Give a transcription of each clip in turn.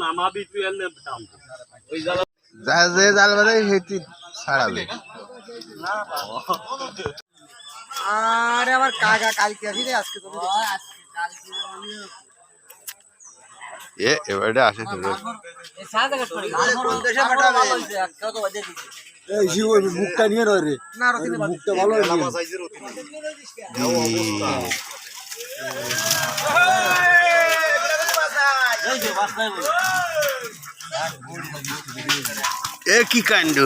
নামাবি তুই এনে দাম যা যে জাল বাজে সেটি ছাড়াবে। আরে আমার কাকা কালকে আসি রে আজকে তো এ এবারে আসে তোদের এই শিব মুখটা নিয়ে নয় রে। না মুখটা ভালো এ কি কাণ্ড?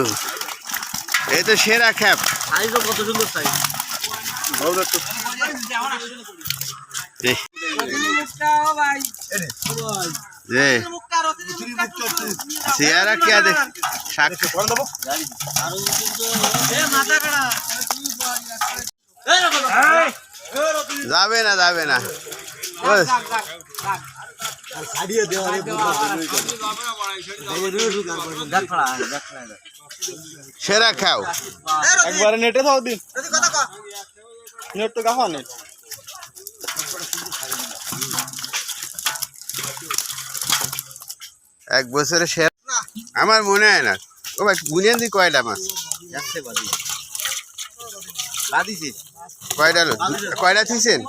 এ তো সেরা খ্যাপ। সাইজও কত সুন্দর সাইজ। চেহারা কে দেখ যাবে না যাবে না। ওই, ছাড়িয়ে দেওয়া সেরা খাও। একবারে নেটে দাও দিন। নেট তো গাফা নেই এক বছরে সেরা আমার মনে হয় না। ও ভাই গুনিয়ান দি কয়টা মাছ? কয়টা কয়টা এই।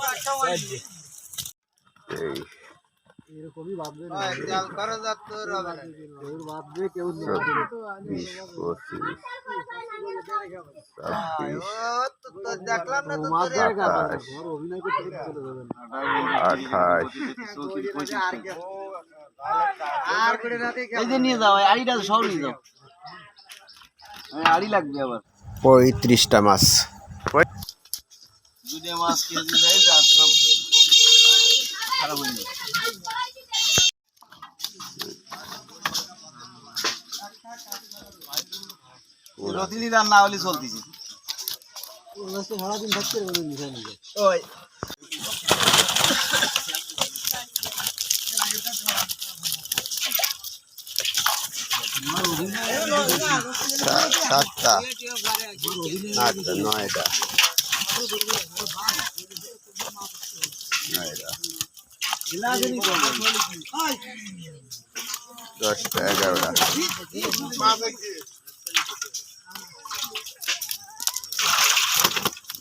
যাও এই আড়ি লাগবে আবার পঁয়ত্রিশটা মাছ। দুধে মাছ কেজি যাই যা খারাপ হয়ে রতিনি রান না হলে চলতেছি। সারাদিন থাকতে ওই। সাতটা। আটটা নয়টা। দশটা এগারোটা।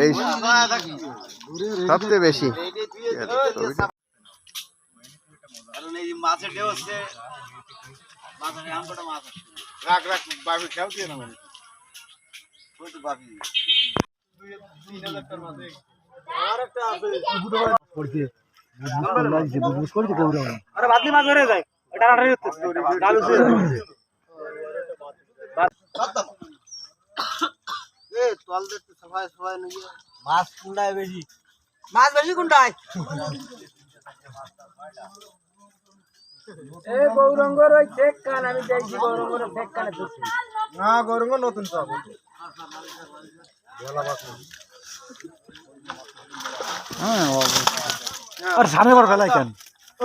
এই সবচেয়ে বেশি। কারণ এই মাছের ঢেউ হচ্ছে মাছের আম কটা মাছ রাখ রাখ বাবু খেয়াল দিয়ে না মানে ওই তো বাকি আরে বাদলি মাছ ধরে যায়। এটা সে এ তল দেখতে সবাই সবাই নিয়ে। মাছ কুন্ডায় বেশি। মাছ বেশি কুন্ডায়? এই গৌরঙ্গর ওই চেক কান আমি দেখছি গৌরঙ্গর চেক কানে ধরছি। না গৌরঙ্গ নতুন সব আর সাড়ে বার ফেলাই কেন ও